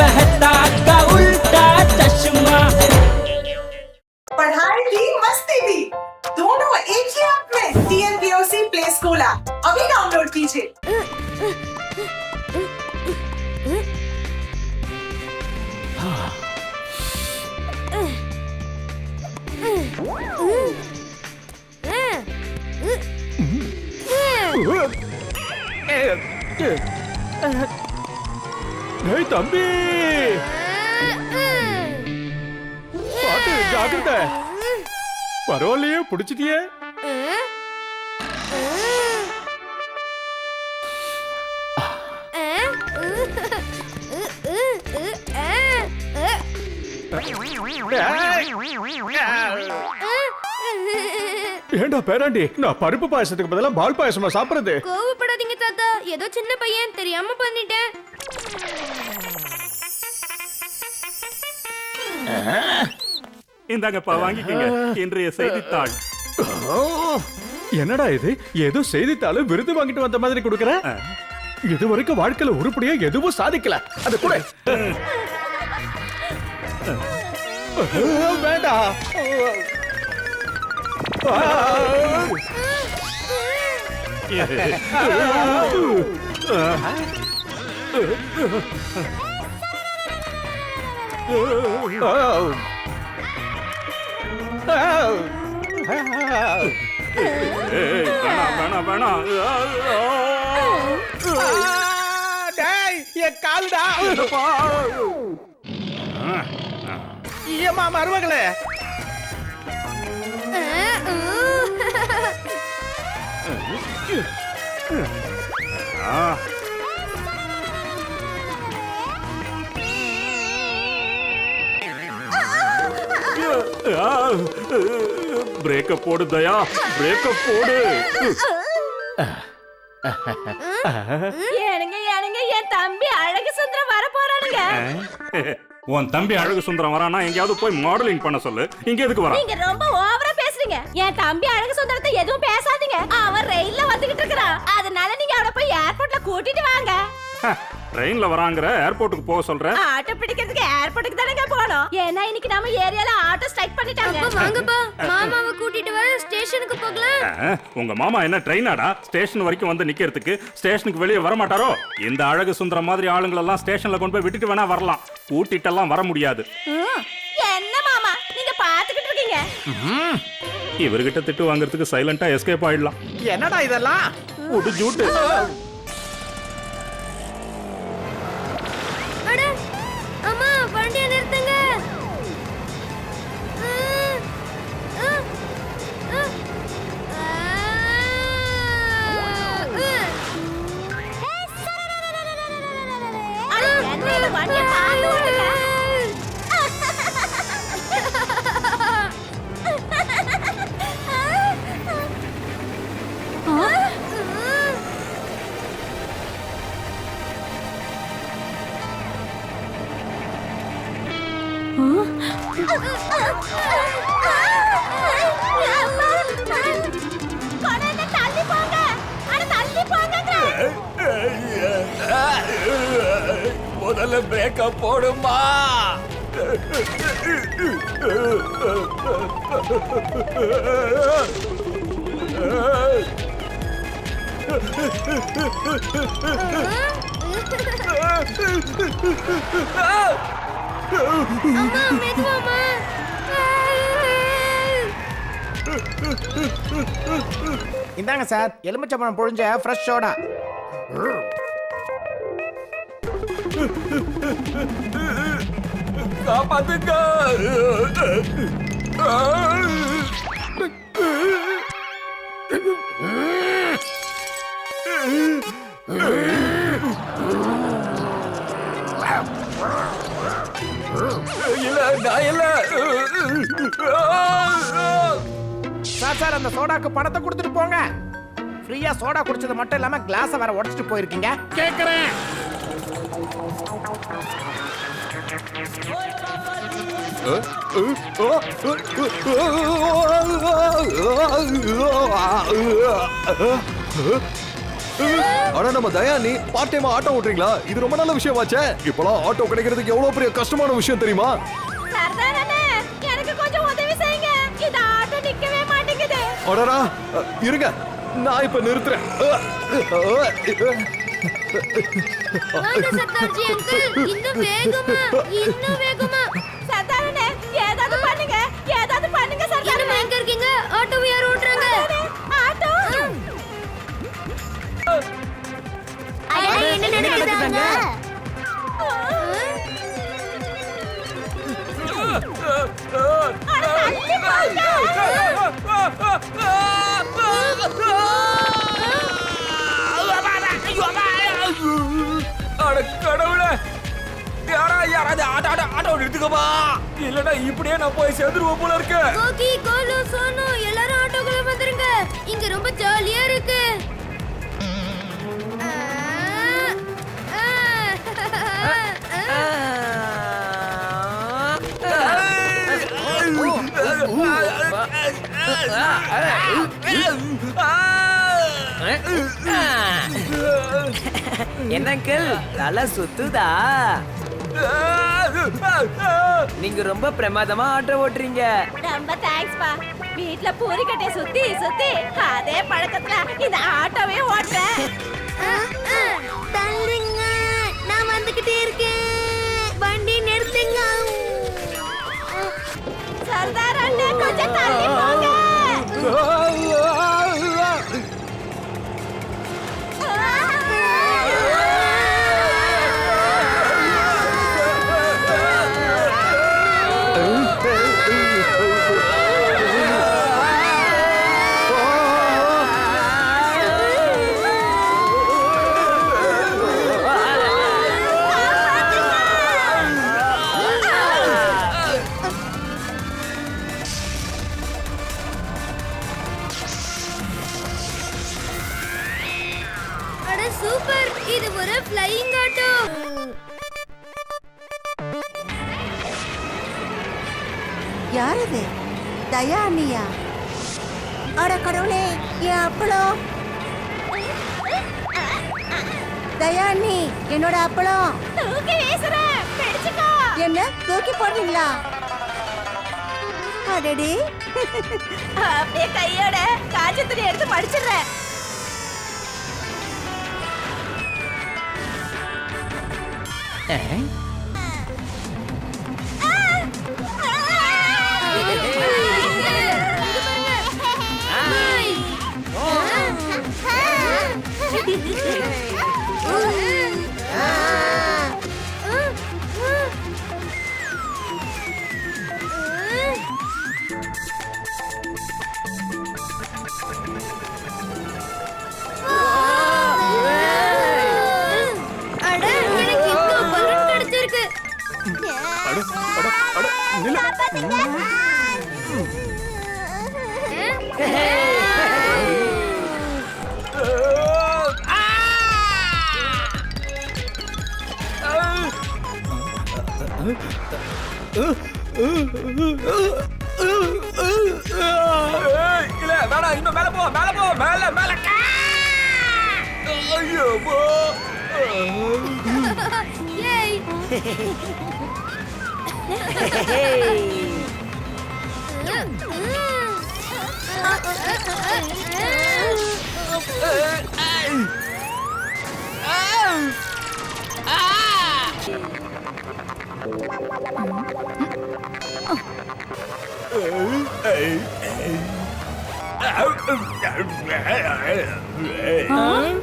मेहता का उल्टा चश्मा। पढ़ाई भी मस्ती भी। दोनों एक ही ऐप में टीएनपीओसी प्ले स्कूल ऐप अभी डाउनलोड कीजिए। ஏய் தம்பி! பாத்து ஜாக்கிரதை. பரவாயில்லையே பிடிச்சிட்டியே. ஏண்டா பேராண்டி நான் பருப்பு பாயசத்துக்கு பதிலா பால் பாயசமா சாப்பிடுறது? கோவப்படாதீங்க தாத்தா. ஏதோ சின்ன பையன் தெரியாம பண்ணிட்டேன். இந்தாங்கப்பா வாங்கிக்கங்க. இன்றைய செய்தித்தாள். என்னடா இது? ஏதோ செய்தித்தாளு விருது வாங்கிட்டு வந்த மாதிரி கொடுக்கற? இது வரைக்கும் வாழ்க்கையில உருப்படியா எதுவும் சாதிக்கல. அது கூட. வேண்டாம் ஏய், வேணாம் வேணாம் வேணாம் என் காலுடா ஏமா மருமகளே பிரேக்கப் போடு தயா. பிரேக்கப் போடு. ஏனுங்க ஏனுங்க என் தம்பி அழகு சுந்தரம் வர போறானுங்க. உன் தம்பி அழகு சுந்தரம் வரானா? எங்கேயாவது போய் மாடலிங் பண்ண சொல்லு. இங்க எதுக்கு வரான்? நீங்க ரொம்ப ஓவரா பேசுறீங்க. என் தம்பி அழகு சுந்தரத்தை எதுவும் பேசாதீங்க. அவன் ரயில்ல வந்துகிட்டு இருக்கிறான். அதனால நீங்க அவனை போய் ஏர்போர்ட்ல கூட்டிட்டு வாங்க. ட்ரெயின்ல வராங்கிற ஏர்போர்ட்டுக்கு போக சொல்ற? ஆட்டோ பிடிக்கிறதுக்கு ஏர்போர்ட்டுக்கு தானங்க போனோம். ஏன்னா இன்னைக்கு நம்ம ஏரியால ஆட்டோ ஸ்ட்ரைக் பண்ணிட்டாங்க. வாங்கப்பா. மாமாவை கூட்டிட்டு வர ஸ்டேஷனுக்கு போகலாம் உங்க மாமா என்ன ட்ரெயினாடா? ஸ்டேஷன் வரைக்கும் வந்து நிக்கிறதுக்கு ஸ்டேஷனுக்கு வெளியே வர மாட்டாரோ? இந்த அழகு சுந்தரம் மாதிரி ஆளுங்களெல்லாம் ஸ்டேஷன்ல கொண்டு போய் விட்டுட்டு வேணா வரலாம். கூட்டிட்டெல்லாம் வர முடியாது. என்ன மாமா? நீங்க பாத்துக்கிட்டு இருக்கீங்க. இவர்கிட்ட திட்டு வாங்குறதுக்கு சைலண்டா எஸ்கேப் ஆயிடலாம். என்னடா இதெல்லாம்? உடு ஜூட்டு. முதல்ல பிரேக்கப் போடுமா Ah! இந்தாங்க சார் எலுமிச்சம்பழம் பொழிஞ்ச ஃப்ரெஷ் சோடா காப்பாத்துங்க. சார் அந்த சோடாக்கு பணத்தை கொடுத்துட்டு போங்க. ஃப்ரீயா சோடா குடிச்சது மட்டும் இல்லாம கிளாஸை வேற உடைச்சிட்டு போயிருக்கீங்க. கேக்குறேன். ஆனா நம்ம தயானி பார்ட் டைமா ஆட்டோ ஓட்டுறீங்களா? இது ரொம்ப நல்ல விஷயமாச்சே. இப்பலாம் ஆட்டோ கிடைக்கிறதுக்கு எவ்வளவு பெரிய கஷ்டமான விஷயம் தெரியுமா? மாட்டேங்குது அடடா அ, இருங்க நான் இப்ப நிறுத்துறேன். இன்னும் வேகமா? இன்னும் வேகமா? அண்ணே ஏதாவது பண்ணுங்க. ஏதாவது பண்ணுங்க சர்தார் அண்ணே எங்க இருக்கீங்க? ஆட்டோ யார் ஓட்டுறாங்க? ஆட்டோ. என்ன நடக்குதாங்க ஆட்டோ நிறுத்துக்கமா இல்லடா இப்படியே நான் போய் சேர்ந்துருவோம் போல இருக்கு. கோகி கோலு சோனு எல்லாரும் ஆட்டோக்குள்ள வந்துருங்க. இங்க ரொம்ப ஜாலியா இருக்கு. என்னங்கள் தலை சுத்துதா? நீங்க ரொம்ப பிரமாதமா ஆட்டோ ஓட்டுறீங்க. ரொம்ப தேங்க்ஸ் பா. வீட்ல பூரி கட்டைய சுத்தி சுத்தி அதே பழக்கத்துல இந்த ஆட்டோவே ஓட்டுறேன். தள்ளுங்க. நான் வந்துகிட்டே இருக்கேன். வண்டி நிறுத்துங்க. சர்தார் அண்ணே கொஞ்சம் தள்ளி யார் இது தயா அண்ணியா அட கடவுளே என் அப்பளம் தயா அண்ணி என்னோட அப்பளம் என்ன தூக்கி போடுறீங்களா? அடடே. அப்படியே கையோட காஞ்ச துணி எடுத்து மடிச்சிடுறேன் அட இல்ல வேணாம் இன்னும் மேல போ மேல போ மேல மேல ஐயோப்பா ஏய் Ah! Hả?